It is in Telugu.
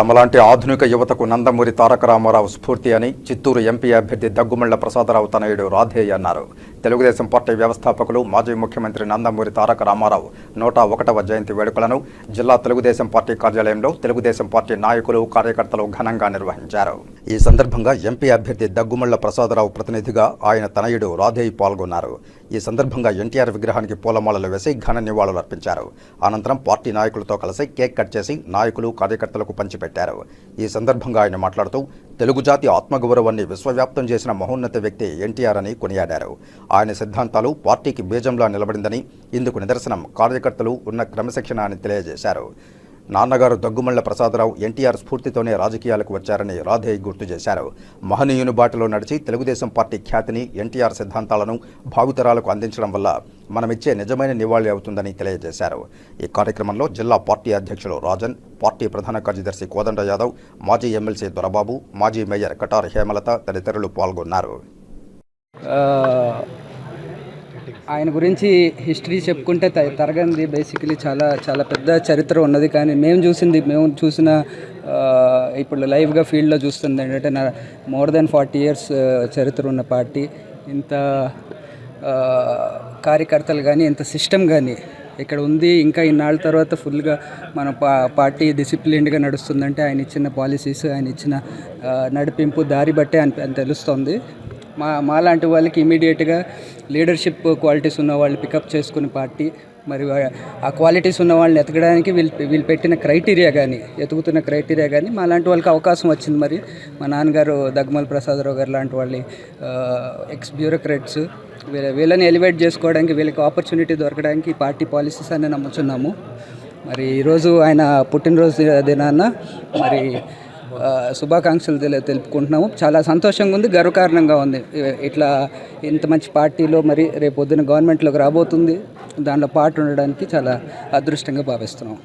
తమలాంటి ఆధునిక యువతకు నందమూరి తారక రామారావు స్ఫూర్తి అని చిత్తూరు ఎంపీ అభ్యర్థి దగ్గుమళ్ళ ప్రసాదరావు తనయుడు రాధేయ అన్నారు. తెలుగుదేశం పార్టీ వ్యవస్థాపకులు మాజీ ముఖ్యమంత్రి నందమూరి తారక రామారావు నూట ఒకటవ జయంతి వేడుకలను జిల్లా తెలుగుదేశం పార్టీ కార్యాలయంలో తెలుగుదేశం పార్టీ నాయకులు కార్యకర్తలు ఘనంగా నిర్వహించారు. ఈ సందర్భంగా ఎంపీ అభ్యర్థి దగ్గుమళ్ళ ప్రసాదరావు ప్రతినిధిగా ఆయన తనయుడు రాధేయ్ పాల్గొన్నారు. ఈ సందర్భంగా ఎన్టీఆర్ విగ్రహానికి పూలమాలలు వేసి ఘన నివాళులు అర్పించారు. అనంతరం పార్టీ నాయకులతో కలిసి కేక్ కట్ చేసి నాయకులు కార్యకర్తలకు పంచిపెట్టారు. ఈ సందర్భంగా ఆయన మాట్లాడుతూ తెలుగు జాతి ఆత్మగౌరవాన్ని విశ్వవ్యాప్తం చేసిన మహోన్నత వ్యక్తి ఎన్టీఆర్ అని కొనియాడారు. ఆయన సిద్ధాంతాలు పార్టీకి బీజంలా నిలబడిందని ఇందుకు నిదర్శనం కార్యకర్తలు ఉన్న క్రమశిక్షణ అని తెలియజేశారు. నాన్నగారు దగ్గుమళ్ళ ప్రసాదరావు ఎన్టీఆర్ స్ఫూర్తితోనే రాజకీయాలకు వచ్చారని రాధేయ్ గుర్తు చేశారు. మహనీయుని బాటలో నడిచి తెలుగుదేశం పార్టీ ఖ్యాతిని ఎన్టీఆర్ సిద్ధాంతాలను భావితరాలకు అందించడం వల్ల మనమిచ్చే నిజమైన నివాళి అవుతుందని తెలియజేశారు. ఈ కార్యక్రమంలో జిల్లా పార్టీ అధ్యక్షులు రాజన్ పార్టీ ప్రధాన కార్యదర్శి కోదండ యాదవ్ మాజీ ఎమ్మెల్సీ దొరబాబు మాజీ మేయర్ కటార్ హేమలత తదితరులు పాల్గొన్నారు. ఆయన గురించి హిస్టరీ చెప్పుకుంటే త- తరగంది. బేసికలీ చాలా చాలా పెద్ద చరిత్ర ఉన్నది. కానీ మేము చూసింది మేము చూసిన ఇప్పుడు లైవ్గా ఫీల్డ్లో చూస్తుంది ఏంటంటే నా మోర్ దెన్ ఫార్టీ ఇయర్స్ చరిత్ర ఉన్న పార్టీ. ఇంత కార్యకర్తలు కానీ ఇంత సిస్టమ్ కానీ ఇక్కడ ఉంది. ఇంకా ఇన్నాళ్ళ తర్వాత ఫుల్గా మన పా పార్టీ డిసిప్లిన్డ్గా నడుస్తుందంటే ఆయన ఇచ్చిన పాలసీస్ ఆయన ఇచ్చిన నడిపింపు దారి బట్టే అని అని తెలుస్తోంది. మా మాలాంటి వాళ్ళకి ఇమీడియట్గా లీడర్షిప్ క్వాలిటీస్ ఉన్న వాళ్ళు పికప్ చేసుకునే పార్టీ మరి ఆ క్వాలిటీస్ ఉన్న వాళ్ళని ఎతకడానికి వీళ్ళు వీళ్ళు పెట్టిన క్రైటీరియా కానీ ఎతుకుతున్న క్రైటీరియా కానీ మా లాంటి వాళ్ళకి అవకాశం వచ్చింది మరి. మా నాన్నగారు దగ్గమల్ ప్రసాదరావు గారు లాంటి వాళ్ళని ఎక్స్ బ్యూరోక్రాట్స్ వీళ్ళ వీళ్ళని ఎలివేట్ చేసుకోవడానికి వీళ్ళకి ఆపర్చునిటీ దొరకడానికి పార్టీ పాలసీస్ అని నమ్ముతున్నాము మరి ఈరోజు ఆయన పుట్టినరోజు దినాన మరి శుభాకాంక్షలు తెలి తెలుపుకుంటున్నాము. చాలా సంతోషంగా ఉంది గర్వకారణంగా ఉంది. ఇట్లా ఇంత మంచి పార్టీలో మరి రేపు పొద్దున గవర్నమెంట్లోకి రాబోతుంది. దానిలో పాటు ఉండడానికి చాలా అదృష్టంగా భావిస్తున్నాం